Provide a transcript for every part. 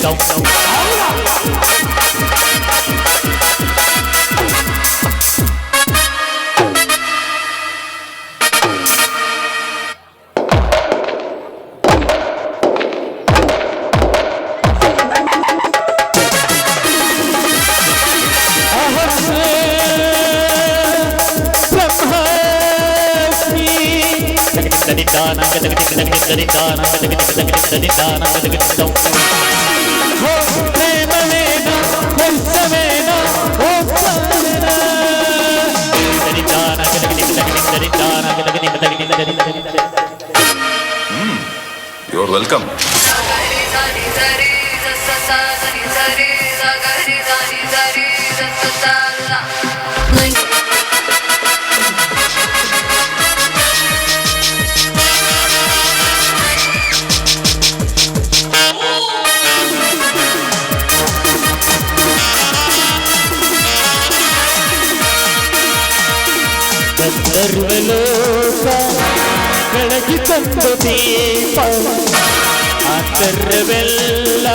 Go, go, go. దితానా Gadag దిగ దిగ దితానా గదగ దిగ దిగ దితానా గదగ దిగ ఓ ప్రేమవేనా హర్షవేనా ఓ ప్రేమవేనా దితానా గదగ దిగ దిగ దితానా గదగ దిగ దిగ దితానా యు ఆర్ వెల్కమ్. సరి సరి ತಂದು ದೀಪ ಆತರವೆಲ್ಲ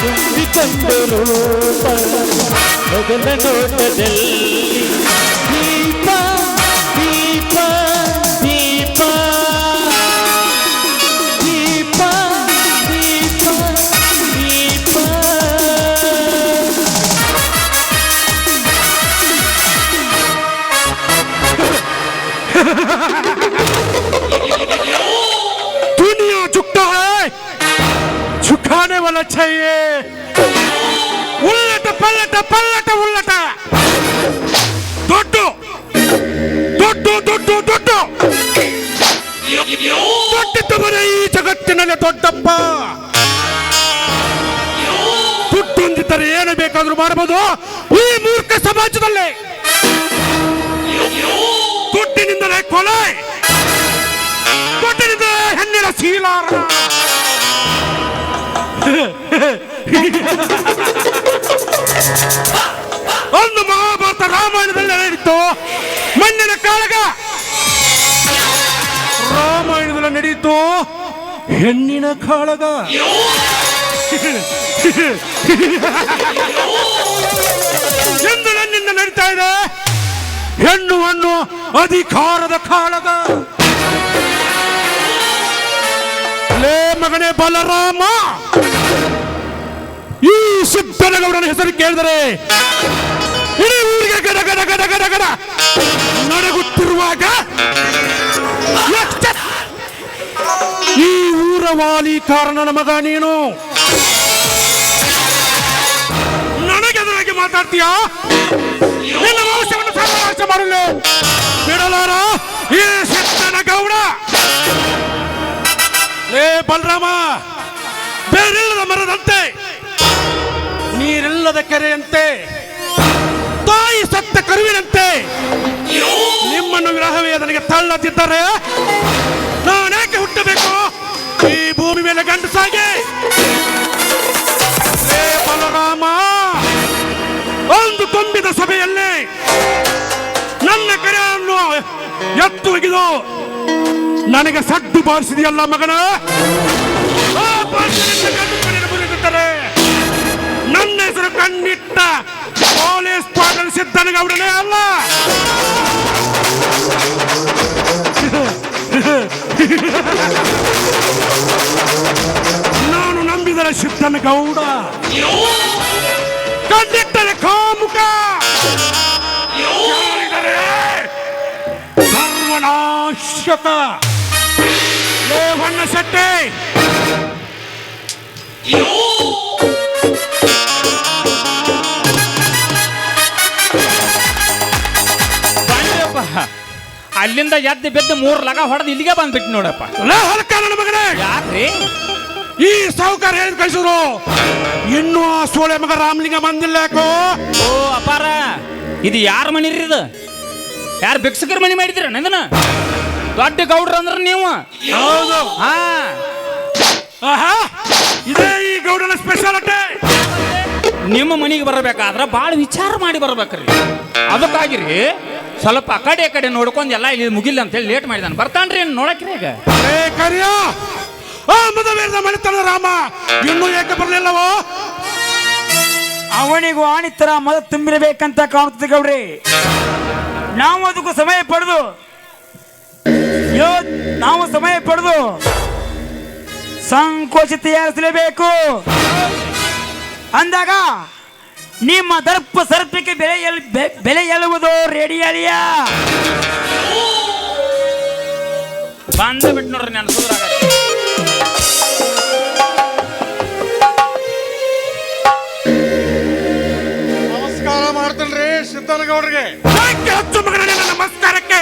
ತುಂಬಿಕೊಂಡು ರೂಪ ಮೊದಲ ನೋಟದಲ್ಲಿ चाहिए ಉಲ್ಲಟ ಪಲ್ಲಟ ಪಲ್ಲಟ ಉಲ್ಲಟ ದೊಡ್ಡ ದೊಡ್ಡ ದೊಡ್ಡ ದೊಡ್ಡ ದೊಡ್ಡಿದ್ದವನೇ ಈ ಜಗತ್ತಿನಲ್ಲಿ ದೊಡ್ಡಪ್ಪ ದುಡ್ಡೊಂದಿದ್ದರೆ ಏನು ಬೇಕಾದ್ರೂ ಮಾಡಬಹುದು ಈ ಮೂರ್ಖ ಸಮಾಜದಲ್ಲಿ ದುಡ್ಡಿನಿಂದಲೇ ಕೊಲೆ ದುಡ್ಡಿನಿಂದಲೇ ಹೆಣ್ಣಿನ ಶೀಲಾರ ಒಂದು ಮಹಾಭಾರತ ರಾಮಾಯಣದಲ್ಲಿ ನಡೆಯಿತು ಮಣ್ಣಿನ ಕಾಳಗ ರಾಮಾಯಣದಲ್ಲಿ ನಡೆಯಿತು. ಹೆಣ್ಣಿನ ಕಾಳಗ. ಎಂದು ನನ್ನಿಂದ ನಡೀತಾ ಇದೆ. ಹೆಣ್ಣು ಹಣ್ಣು ಅಧಿಕಾರದ ಕಾಳಗ. ಲೇ ಮಗನೇ ಬಲರಾಮ. ಈ ಸಿದ್ದನಗೌಡನ ಹೆಸರು ಕೇಳಿದರೆ ಇಡೀ ಊರಿಗೆ ಗಡ ಗಡ ಗಡ ಗಡ ಗಡ ನಡಗುತ್ತಿರುವಾಗ ಈ ಊರ ವಾಲಿ ಕಾರಣನ ಮಗ ನೀನು? ನನಗೆದರಾಗಿ ಮಾತಾಡ್ತೀಯಾ? ನಿನ್ನ ವಂಶವನ್ನು ಸರ್ವನಾಶ ಮಾಡಲು. ಬಿಡಲಾರ ಈ ಸಿದ್ದನ ಗೌಡ ಲೇ ಬಲರಾಮ ಬೇರೆ ಮರದಂತೆ. ನೀರಿಲ್ಲದ ಕೆರೆಯಂತೆ, ತಾಯಿ ಸತ್ತ ಕರುವಿನಂತೆ, ನಿಮ್ಮನ್ನು ವಿರಹವೇ ನನಗೆ ತಳ್ಳದಿದ್ದರೆ ನಾನೇಕೆ ಹುಟ್ಟಬೇಕು? ಈ ಭೂಮಿ ಮೇಲೆ ಗಂಡಸಾಗಿ ಬಲರಾಮ ಒಂದು ತುಂಬಿದ ಸಭೆಯಲ್ಲಿ ನನ್ನ ಕರೆಯನ್ನು ಎತ್ತು ಒಗಿದು ನನಗೆ ಸಡ್ಡು ಬಾರಿಸಿದೆಯಲ್ಲ ಮಗನ? ಸಿದ್ದನಗೌಡನೇ ಅಲ್ಲ. ನಾನು ನಂಬಿದರೆ ಸಿದ್ದನಗೌಡ ಕಂಡಿಟ್ಟರೆ ಕಾಮುಕ. ಸರ್ವನಾಶಕ. ಲೇವಣ್ಣ ಶೆಟ್ಟಿ. ಅಲ್ಲಿಂದ ಎದ್ದು ಬಿದ್ದು ಮೂರು ಲಗ ಹೊಡೆದು ಇಲ್ಲಿಗೆ ಬಂದ್ಬಿಟ್ಟು ನೋಡಪ್ಪ. ಯಾಕ್ರಿ? ಈ ಸಾಹುಕಾರ ಹೇಳಿದ್ ಕಳಿಸಿದ್ರು. ಇನ್ನೂ ಆ ಸೋಳೆ ಮಗ ರಾಮಲಿಂಗ ಬಂದಿಲ್ಲ ಯಾಕೋ? ಓ ಅಪಾರ. ಇದು ಯಾರ ಮನಿ ರೀ ಇದು? ಯಾರು ಭಿಕ್ಷಕರ ಮನಿ ಮಾಡಿದಿರ ನಂದನ? ದೊಡ್ಡ ಗೌಡ್ರ ಅಂದ್ರ ನೀವು? ಹೌದು. ಹಾ. ಆಹಾ ಇದೇ ಈ ಗೌಡನ ಸ್ಪೆಷಾಲಿಟಿ ನಿಮ್ಮ ಮನಿಗೆ ಬರಬೇಕಾದ್ರೆ ಭಾಳ ವಿಚಾರ ಮಾಡಿ ಬರ್ಬೇಕ್ರಿ. ಅದಕ್ಕಾಗಿರಿ ಸ್ವಲ್ಪ ಆ ಕಡೆ ಕಡೆ ನೋಡ್ಕೊಂಡು ಎಲ್ಲ ಇಲ್ಲಿ ಮುಗಿಲ್ಲ ಅಂತೇಳಿ ಲೇಟ್ ಮಾಡಿದಾನೆ. ಬರ್ತಾನ್ರಿ ನೋಡಕ್ರಿ ಈಗ. ಏ ಕರಿಯ! ಆ ಮದವೇರದ ಮನೆತನ ರಾಮ. ಇನ್ನೂ ಏಕೆ ಬರಲಿಲ್ಲವೋ? ಅವನಿಗೂ ಆಣಿತರ ಮದ ತುಂಬಿರಬೇಕಂತ ಕಾಣುತ್ತದೆ ಗೌಡ್ರಿ. ನಾವು ಅದಕ್ಕೂ ಸಮಯ ಪಡೆದು ಯೋ- ನಾವು ಸಮಯ ಪಡೆದು ಸಂಕೋಚ ತಯಾರಿಸಲೇಬೇಕು. ಅಂದಾಗ ನಿಮ್ಮ ದರ್ಪ ಸರ್ಪಕ್ಕೆ ಬೆಲೆ ಎಲ್ ಬೆ- ಬೆಲೆ ಎಲ್ಲುವುದು ರೇಡಿಯಾಲಿಯ ಬಂದ ಬಿಟ್ಟು ನೋಡ್ರಿ ನೆನಸುದ್ರಾಗ ನಮಸ್ಕಾರ ಮಾಡ್ತೇನ್ರಿ ಸಿದ್ದನಗೌಡ್ರಿಗೆ. ಯಾಕೆ ಹಚ್ಚು ಮಗನ ನಮಸ್ಕಾರಕ್ಕೆ?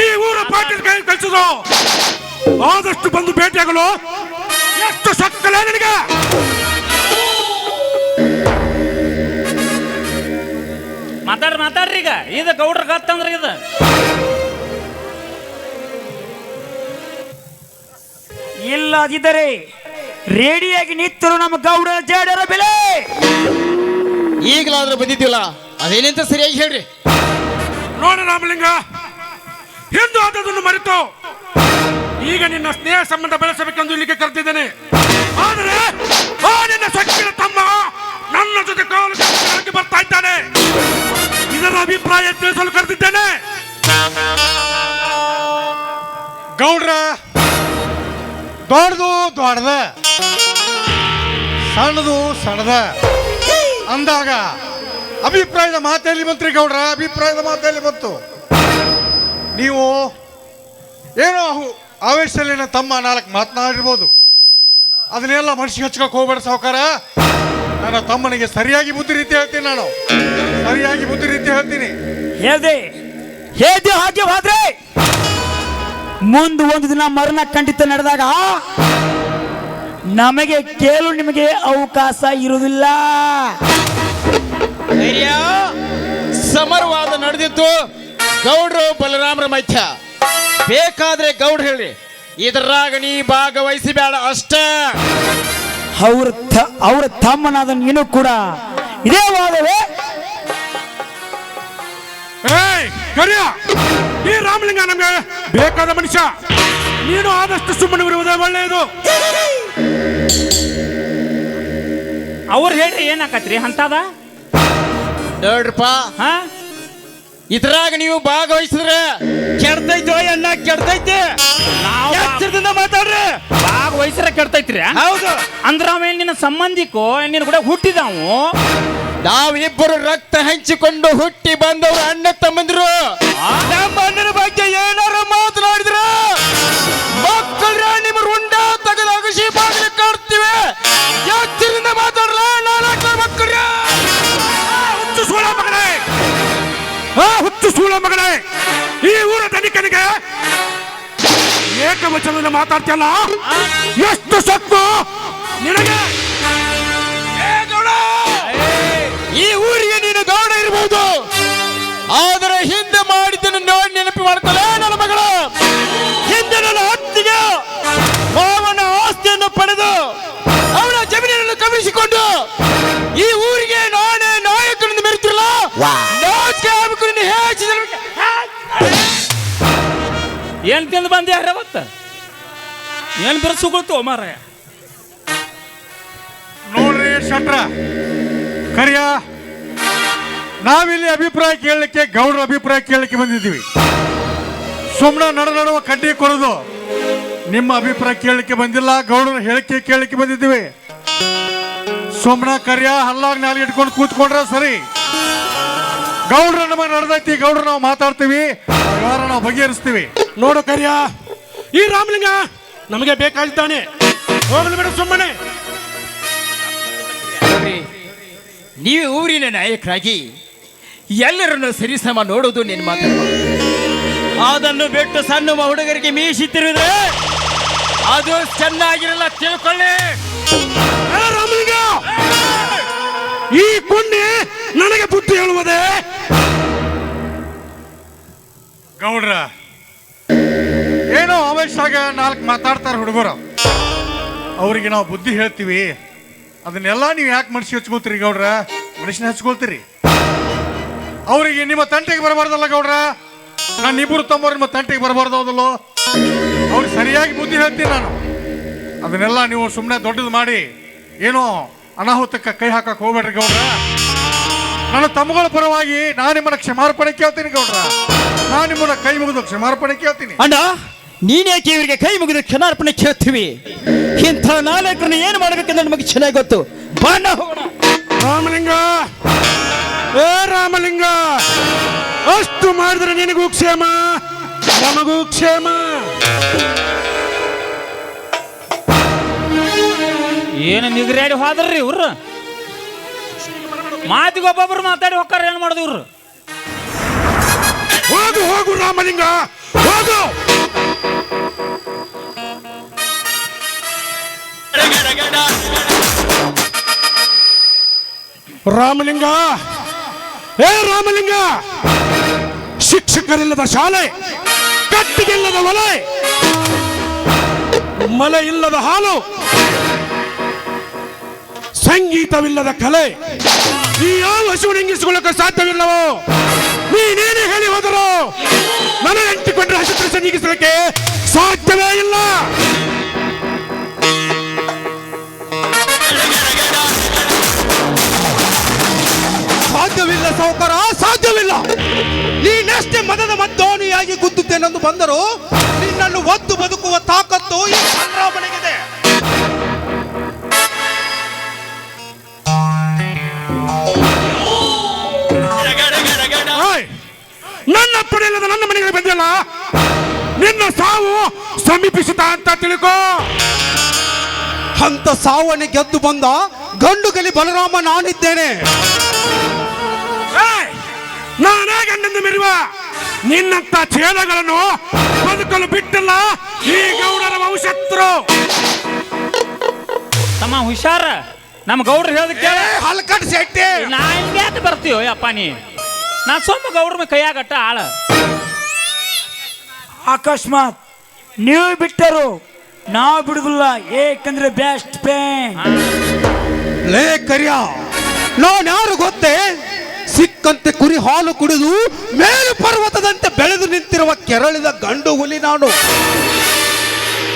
ಈ ಊರ ಪಾಟೀಲ್ ಕೈ ಕಳಿಸಿದ್ರು ಆದಷ್ಟು ಬಂದು ಭೇಟಿಯಾಗಲು ಎಷ್ಟು ಸಕ್ಕಲೇ ನಿನಗೆ? ಮಾತಾಡ್ರಿ ಮಾತಾಡ್ರಿ ಈಗ. ಇದು ಗೌಡ್ರ ಗತ್ತಂದ್ರ ಇದು. ಇಲ್ಲದಿದ್ದರೆ ರೇಡಿಯಾಗಿ ನಿಂತರು ನಮ್ಮ ಗೌಡ ಜೇಡರ ಬೆಲೆ. ಈಗಲಾದ್ರೂ ಬಂದಿದ್ದೀವಲ್ಲ ಅದೇನಂತ ಸರಿಯಾಗಿ ಹೇಳ್ರಿ. ನೋಡ ರಾಮಲಿಂಗ ಹಿಂದೂ ಆದದನ್ನು ಮರೆತು ಈಗ ನಿನ್ನ ಸ್ನೇಹ ಸಂಬಂಧ ಬೆಳೆಸಬೇಕೆಂದು ಇಲ್ಲಿಗೆ ಕರೆದಿದ್ದೇನೆ. ಆದರೆ ಆ ನಿನ್ನ ಸಕ್ಕಿನ ತಮ್ಮ ನನ್ನ ಜೊತೆ ಕಾಲಕ್ಕೆ ಬರ್ತಾ ಇದ್ದಾನೆ. ಇದರ ಅಭಿಪ್ರಾಯ ತಿಳಿಸಲು ಕರೆದಿದ್ದೇನೆ. ಗೌಡ್ರ, ದೊಡ್ಡದು ದೊಡ್ಡದ, ಸಣ್ಣದು ಸಣ್ಣದ. ಅಂದಾಗ ಅಭಿಪ್ರಾಯದ ಮಾತೆಯಲ್ಲಿ ಬಂತ್ರಿ ಗೌಡ್ರ? ಅಭಿಪ್ರಾಯದ ಮಾತೆಯಲ್ಲಿ ಬಂತು? ನೀವು ಏನೋ ಆವೇಶದಲ್ಲಿ ತಮ್ಮ ನಾಲ್ಕು ಮಾತನಾಡಿರ್ಬೋದು. ಅದನ್ನೆಲ್ಲ ಮನಸ್ಸಿಗೆ ಹಚ್ಕೋಕೆ ಹೋಗ್ಬೇಡ, ಸಾವುಕಾರ. ನನ್ನ ತಮ್ಮನಿಗೆ ಸರಿಯಾಗಿ ಬುದ್ಧಿ ರೀತಿ ಹೇಳ್ತೀನಿ ನಾನು. ಸರಿಯಾಗಿ ಬುದ್ಧಿ ರೀತಿ ಹೇಳ್ತೀನಿ. ಹೇಳ್ದೆ. ಹೇಳ್ದೆ ಹಾಗೆ ಹೋದ್ರೆ. ಮುಂದೆ ಒಂದು ದಿನ ಮರಣ ಖಂಡಿತ ನಡೆದಾಗ ನಮಗೆ ಕೇಳು ನಿಮಗೆ ಅವಕಾಶ ಇರುವುದಿಲ್ಲ. ಧೈರ್ಯ. ಸಮರವಾದ ನಡೆದಿತ್ತು ಗೌಡ್ರು ಬಲರಾಮರ ಮಧ್ಯ ಬೇಕಾದ್ರೆ ಗೌಡ್ರು ಹೇಳಿ. ಇದರಾಗ ನೀ ಭಾಗವಹಿಸಬೇಡ ಅಷ್ಟ. ಅವ್ರ ತ- ಅವ್ರ ತಮ್ಮನಾದ ನೀನು ಕೂಡ ಇದೇ ವಾದವೇ. ಏಯ್ ಕರಿಯ! ಈ ರಾಮಲಿಂಗ ನಮಗೆ ಬೇಕಾದ ಮನುಷ್ಯ. ನೀನು ಆದಷ್ಟು ಸುಮ್ಮನೆ ಇರುವುದೇ ಒಳ್ಳೆಯದು. ಅವ್ರು ಹೇಳ್ರಿ ಏನಾಕತ್ರಿ? ಅಂತದ ನೋಡ್ರಪ್ಪ ಹಾ? ಇದ್ರಾಗ ನೀವು ಭಾಗವಹಿಸಿದ್ರೆ ಕೆಡ್ತೈತೋ ಎಲ್ಲ ಕೆಡ್ತೈತಿ. ನಾವು ಎಚ್ಚರದಿಂದ ಮಾತಾಡ್ರಿ? ಭಾಗವಹಿಸ್ರ ಕೆಡ್ತೈತ್ರಿ? ಹೌದು. ಅಂದ್ರ ಆಮೇಲೆ ನಿನ್ನ ಸಂಬಂಧಿಕೋ ನಿನ್ನ ಕೂಡ ಹುಟ್ಟಿದವು ನಾವಿಬ್ಬರು ರಕ್ತ ಹಂಚಿಕೊಂಡು ಹುಟ್ಟಿ ಬಂದವರು ಅಣ್ಣ ತಮ್ಮಂದ್ರು. ನಮ್ಮ ಅಣ್ಣನ ಬಗ್ಗೆ ಏನಾರು ಮಾತನಾಡಿದ್ರ ಮಕ್ಕಳ ನಿಮ್ಮ ರುಂಡ ತೆಗೆದು ಅಗಸಿ ಬಾಗಿಲು ಕಾಡ್ತೀವಿ ಎಚ್ಚರದಿಂದ ಮಾತಾಡ್ರ? ನಾಲ್ಕು ಹುಚ್ಚು ಸೂಳ ಮಗನೇ. ಆ ಹುಚ್ಚು ಸೂಳ ಮಗಳೇ, ಈ ಊರ ತನಿಖನಿಗೆ ಏಕವಚನದಲ್ಲಿ ಮಾತಾಡ್ತಿಯಲ್ಲ? ಎಷ್ಟು ಸತ್ತು ನಿನಗೆ? ಈ ಊರಿಗೆ ನೀನು ಗೌಡ ಇರಬಹುದು ಆದರೆ ಹಿಂದೆ ಮಾಡಿದ್ದನ್ನು ನೋಡಿ ನೆನಪು ಮಾಡ್ತಾಳೆ ನನ್ನ ಮಗಳು. ಹಿಂದೆ ನನ್ನ ಅತ್ತಿಗೆ ಮಾವನ ಆಸ್ತಿಯನ್ನು ಪಡೆದು ಅವನ ಜಮೀನನ್ನು ಕಮಿಸಿಕೊಂಡು ಈ ಊರಿಗೆ ನಾನೇ ಏನ್ ತಿಂದು ಬಂದೆ ಯಾರವತ್ತ ಏನ್ ಬಿರ್ಸುಗೊಳ್ತು ಮಾರಾಯ? ನೋಡ್ರಿ ಶಟ್ರ, ಕರಿಯ, ನಾವಿಲ್ಲಿ ಅಭಿಪ್ರಾಯ ಕೇಳಲಿಕ್ಕೆ, ಗೌಡ್ರ ಅಭಿಪ್ರಾಯ ಕೇಳಲಿಕ್ಕೆ ಬಂದಿದ್ದೀವಿ. ಸುಮ್ಮನೆ ನಡ ನಡುವ ಕಡ್ಡಿ ಕೊಡೋದು, ನಿಮ್ಮ ಅಭಿಪ್ರಾಯ ಕೇಳಲಿಕ್ಕೆ ಬಂದಿಲ್ಲ, ಗೌಡ್ರ ಹೇಳಿಕೆ ಕೇಳಲಿಕ್ಕೆ ಬಂದಿದ್ದೀವಿ. ಸುಮ್ಮನೆ ಕರಿಯ, ಹಲ್ಲಾಗ ನಾಲ್ಗೆ ಇಟ್ಕೊಂಡು ಕೂತ್ಕೊಂಡ್ರೆ ಸರಿ. ಗೌಡ್ರ ನಮಗೆ ನಡೆದೈತಿ, ಗೌಡ್ರ ನಾವು ಮಾತಾಡ್ತೀವಿ, ವ್ಯವಹಾರ ನಾವು ಬಗೆಹರಿಸ್ತೀವಿ. ನೋಡು ಕರಿಯ. ಈ ರಾಮಲಿಂಗ ನಮಗೆ ಬೇಕಾಗಿದ್ದಾನೆ. ಹೋಗಲಿ ಬಿಡು ಸುಮ್ಮನೆ. ನೀವು ಊರಿನ ನಾಯಕರಾಗಿ ಎಲ್ಲರನ್ನು ಸರಿಸಮ ನೋಡೋದು ನಿನ್ನ ಮಾತು. ಅದನ್ನು ಬಿಟ್ಟು ಸಣ್ಣ ಹುಡುಗರಿಗೆ ಮೀಸಿತಿರುವುದು ಅದು ಚೆನ್ನಾಗಿರಲ್ಲ ತಿಳ್ಕೊಳ್ಳಿ. ರಾಮಲಿಂಗ! ಈ ಕುಂಡಿ ನನಗೆ ಬುದ್ಧಿ ಹೇಳುವುದೇ? ಗೌಡ್ರ ನಾಲ್ಕು ಮಾತಾಡ್ತಾರೆ ಹುಡುಗರು. ಅವರಿಗೆ ನಾವು ಬುದ್ಧಿ ಹೇಳ್ತೀವಿ. ಅದನ್ನೆಲ್ಲ ನೀವು ಯಾಕೆ ಮನುಷ್ಯ ಹಚ್ಕೋತೀರಿ ಗೌಡ್ರ? ಮನುಷ್ಯನ ಹಚ್ಕೊಳ್ತೀರಿ. ಅವರಿಗೆ ನಿಮ್ಮ ತಂಟೆಗೆ ಬರಬಾರ್ದಲ್ಲ ಗೌಡ್ರ? ನಾನು ಇಬ್ಬರು ತಮ್ಮವ್ರು ನಿಮ್ಮ ತಂಟೆಗೆ ಬರಬಾರ್ದು ಹೌದಲ್ಲೋ ಅವ್ರು ಸರಿಯಾಗಿ ಬುದ್ಧಿ ಹೇಳ್ತೀನಿ ನಾನು. ಅದನ್ನೆಲ್ಲ ನೀವು ಸುಮ್ಮನೆ ದೊಡ್ಡದು ಮಾಡಿ. ಏನೋ ಅನಾಹುತಕ್ಕೆ ಕೈ ಹಾಕಕ್ ಹೋಗ್ಬೇಡ್ರಿ ಗೌಡ್ರ. ನನ್ನ ತಮ್ಮಗಳ ಪರವಾಗಿ ನಾನು ನಿಮ್ಮನ್ನ ಕ್ಷಮಾರ್ಪಣೆ ಕೇಳ್ತೀನಿ ಗೌಡ್ರ. ನಾನು ನಿಮ್ಮನ್ನ ಕೈ ಮುಗಿದು ಕ್ಷಮಾರ್ಪಣೆ ಕೇಳ್ತೀನಿ. ಅಣ್ಣ ನೀನೇಕೆ ಇವರಿಗೆ ಕೈ ಮುಗಿದು ಕ್ಷಣಾರ್ಪಣೆ ಕೇಳ್ತೀವಿ. ಇಂಥ ನಾಲ್ಕರನ್ನ ಏನು ಮಾಡಬೇಕೆಂದ್ರೆ ನಮಗೆ ಚೆನ್ನಾಗಿ ಗೊತ್ತು. ಬಣ್ಣ ಹೋಗೋಣ. ರಾಮಲಿಂಗ! ಏ ರಾಮಲಿಂಗ! ಅಷ್ಟು ಮಾಡಿದ್ರೆ ನಿನಗೂ ಕ್ಷೇಮ? ನಮಗೂ ಕ್ಷೇಮ? ಏನು ನಿಗರಾಡಿ ಹೋದ್ರಿ ಇವ್ರು? ಮಾತಿಗೆ ಒಬ್ಬೊಬ್ರು ಮಾತಾಡಿ ಹೋಗ್ತಾರೆ ಏನು ಮಾಡೋದು ಇವ್ರು? ಹೋಗು ಹೋಗು ರಾಮಲಿಂಗ! ಹೋಗು! ರಾಮಲಿಂಗ. ಏ ರಾಮಲಿಂಗ! ಶಿಕ್ಷಕರಿಲ್ಲದ ಶಾಲೆ, ಕಟ್ಟಿಗಿಲ್ಲದ ಒಲೆ ಮಲೆ ಇಲ್ಲದ ಹಾಲು, ಸಂಗೀತವಿಲ್ಲದ ಕಲೆ, ಈ ಯಾವ ಹಸಿವು ನಿಂಗಿಸಿಕೊಳ್ಳಕ್ಕೆ ಸಾಧ್ಯವಿಲ್ಲವೋ? ನೀನೇನೇ ಹೇಳಿ ಹೋದರು? ನನಗೆ ಅಂಟಿಕೊಂಡ್ರೆ ಹಸಿರು ನೀಗಿಸಲಿಕ್ಕೆ ಸಾಧ್ಯವೇ ಇಲ್ಲ. ಸಾಧ್ಯವಿಲ್ಲ ಸಾಹುಕಾರ ಸಾಧ್ಯವಿಲ್ಲ ನೀನೆಷ್ಟೇ ಮದದ ಮದ್ದೋಣಿಯಾಗಿ ಗುದ್ದುತ್ತೇನೆಂದು ಬಂದರು ನಿನ್ನನ್ನು ಒದ್ದು ಬದುಕುವ ತಾಕತ್ತು ಈ ಸಂಗ್ರಾಮನಿಗಿದೆ! ನನ್ನ ಪಡೆಯಲ್ಲದ ನನ್ನ ಮನೆಗೆ ಬಂದಿಲ್ಲ ನಿನ್ನ ಸಾವು ಸಮೀಪಿಸುತ್ತಾ ಅಂತ ತಿಳ್ಕೋ ಅಂತ ಸಾವನೆ ಗೆದ್ದು ಬಂದ ಗಂಡುಗಲಿ ಬಲರಾಮ ನಾನಿದ್ದೇನೆ! ನಾನೇ ಗಂಡಂದು ಮೆರುವ. ನಿನ್ನಂತ ಛೇದಗಳನ್ನು ಬದುಕಲು ಬಿಟ್ಟಲ್ಲ ಈ ಗೌಡರ ವಂಶತ್ರು ತಮ್ಮ ಹುಷಾರ. ನಮ್ಮ ಗೌಡ್ರು ಹೇಳದಕ್ಕೆ ಕೇಳ. ಹಲ್ಕಟ್ ಶೆಟ್ಟಿ. ನಾ ಹಿಂಗ್ಯಾಕೆ ಬರ್ತೀವೋ ಅಪ್ಪ ನೀ. ನಾ ಸ್ವಲ್ಪ ಗೌಡ್ರ ಮೇಲೆ ಕೈಯಾಗಟ್ಟ ಆಳ. ಅಕಸ್ಮಾತ್ ನೀವು ಬಿಟ್ಟರು ನಾವು ಬಿಡುದಿಲ್ಲ ಏಕಂದ್ರೆ ಬೆಸ್ಟ್ ಪೇ ಲೇ ಕರಿಯ ನಾನು ಯಾರು ಗೊತ್ತೇ? ಸಿಕ್ಕಂತೆ ಕುರಿ ಹಾಲು ಕುಡಿದು ಮೇಲು ಪರ್ವತದಂತೆ ಬೆಳೆದು ನಿಂತಿರುವ ಕೆರಳಿದ ಗಂಡು ಹುಲಿ ನಾನು.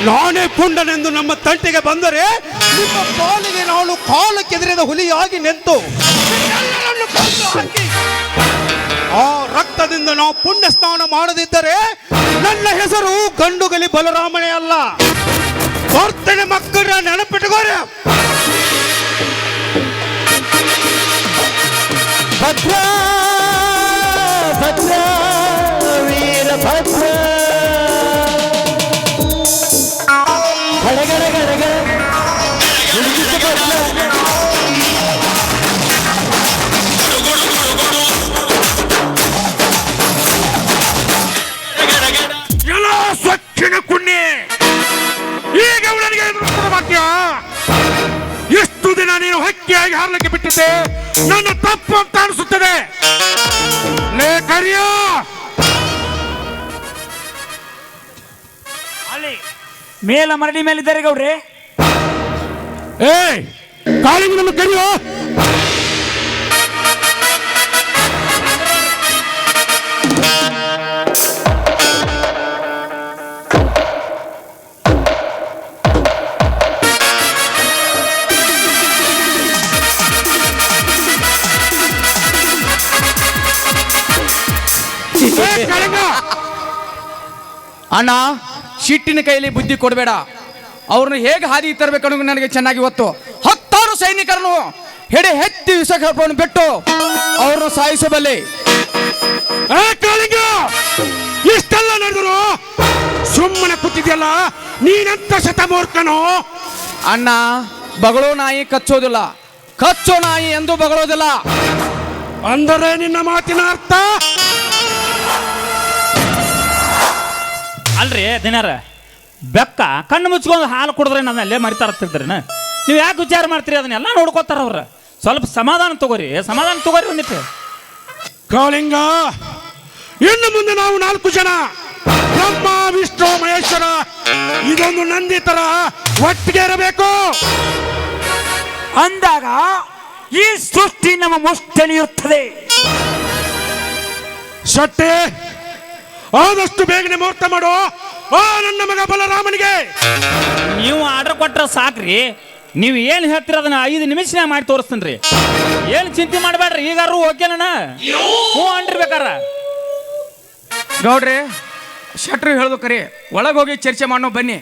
ನಾನೇ ಪುಂಡನೆಂದು ನಮ್ಮ ತಂಟೆಗೆ ಬಂದರೆ ನಿಮ್ಮ ಕಾಲಿಗೆ ನಾನು ಕಾಲು ಕೆದರಿದ ಹುಲಿಯಾಗಿ ನಿಂತು ಆ ರಕ್ತದಿಂದ ನಾವು ಪುಣ್ಯ ಸ್ನಾನ ಮಾಡದಿದ್ದರೆ ನನ್ನ ಹೆಸರು ಗಂಡುಗಲಿ ಬಲರಾಮನೇ ಅಲ್ಲ. ಬರ್ತೇನೆ ಮಕ್ಕಳ ನೆನಪಿಟ್ಟುಕೋರೆ ಭದ್ರ ಭದ್ರ ವೀರ ಹಕ್ಕಿಯಾಗಿ ಹಾರಲಿಕ್ಕೆ ಬಿಟ್ಟಿದೆ ನನ್ನ ತಪ್ಪು ಅಂತ ಅನಿಸುತ್ತದೆ. ಅಲ್ಲಿ. ಮೇಲ ಮರಡಿ ಮೇಲಿದ್ದಾರೆ ಗೌಡ್ರಿ. ಏಯ್ ಕಾಳಿಂಗ್ ನಮ್ಮ ಕರಿಯೋ. ಅಣ್ಣ ಶಿಟ್ಟಿನ ಕೈಯಲ್ಲಿ ಬುದ್ಧಿ ಕೊಡಬೇಡ. ಅವ್ರನ್ನ ಹೇಗೆ ಹಾದಿ ತರಬೇಕು ಅನ್ನೋ ನನಗೆ ಚೆನ್ನಾಗಿ ಗೊತ್ತು. ಹತ್ತಾರು ಸೈನಿಕರನ್ನು ಹೆಡೆ ಹೆತ್ತಿ ವಿಷಕರ್ಪವನ್ನು ಬಿಟ್ಟು ಅವ್ರನ್ನ ಸಾಯಿಸಬಲ್ಲೆ. ಇಷ್ಟೆಲ್ಲ ನಡೆದ್ರು? ಸುಮ್ಮನೆ ಕೂತಿದ್ಯಲ್ಲ? ನೀನಂತ ಶತಮೂರ್ಖನು? ಅಣ್ಣ ಬಗಳೋ ನಾಯಿ ಕಚ್ಚೋದಿಲ್ಲ. ಕಚ್ಚೋ ನಾಯಿ ಎಂದು ಬಗಳೋದಿಲ್ಲ. ಅಂದರೆ ನಿನ್ನ ಮಾತಿನ ಅರ್ಥ? ಅಲ್ರಿ ದಿನಾರ. ಬೆಕ್ಕ ಕಣ್ಣು ಮುಚ್ಕೊಂಡು ಹಾಲು ಕುಡಿದ್ರೆ ನಾನು ಅಲ್ಲೇ ಮರಿತಾರ ತಿಳ್ದ್ರಿ ನೀವು ಯಾಕೆ ವಿಚಾರ ಮಾಡ್ತೀರಿ? ಅದನ್ನೆಲ್ಲ ನೋಡ್ಕೋತಾರ ಅವ್ರ. ಸ್ವಲ್ಪ ಸಮಾಧಾನ ತಗೋರಿ. ಸಮಾಧಾನ ತಗೋರಿ ಒಂದಿಟ್ಟು. ಕಾಳಿಂಗ ಇನ್ನು ಮುಂದೆ ನಾವು ನಾಲ್ಕು ಜನ. ಬ್ರಹ್ಮ ವಿಷ್ಣು ಮಹೇಶ್ವರ ಇದೊಂದು ನಂದಿ ತರ ಒಟ್ಟಿಗೆ ಇರಬೇಕು. ಅಂದಾಗ ಈ ಸೃಷ್ಟಿ ನಮ್ಮ ಮುಷ್ಟಲಿಯುತ್ತದೆ ಶೆಟ್ಟಿ ಆದಷ್ಟು ಬೇಗನೆ ಮುಹೂರ್ತ ಮಾಡು. ಆ ನನ್ನ ಮಗ ಬಲರಾಮನಿಗೆ. ನೀವು ಆರ್ಡರ್ ಕೊಟ್ರೆ ಸಾಕ್ರಿ. ನೀವು ಏನು ಹೇಳ್ತೀರ ಅದನ್ನ ಐದು ನಿಮಿಷನ್ಯಾಗ ಮಾಡಿ ತೋರಿಸ್ತೀನಿ ರೀ ಏನು ಚಿಂತೆ ಮಾಡಬೇಡ್ರಿ ಈಗಾರು ಓಕೆನಣ್ಣ ಹ್ಞೂ ಅಂಡಿರ್ಬೇಕಾರ ಗೌಡ್ರೆ ಶೆಟ್ರು ಹೇಳೋದು ಕರಿ ಒಳಗೆ ಹೋಗಿ ಚರ್ಚೆ ಮಾಡೋ ಬನ್ನಿ.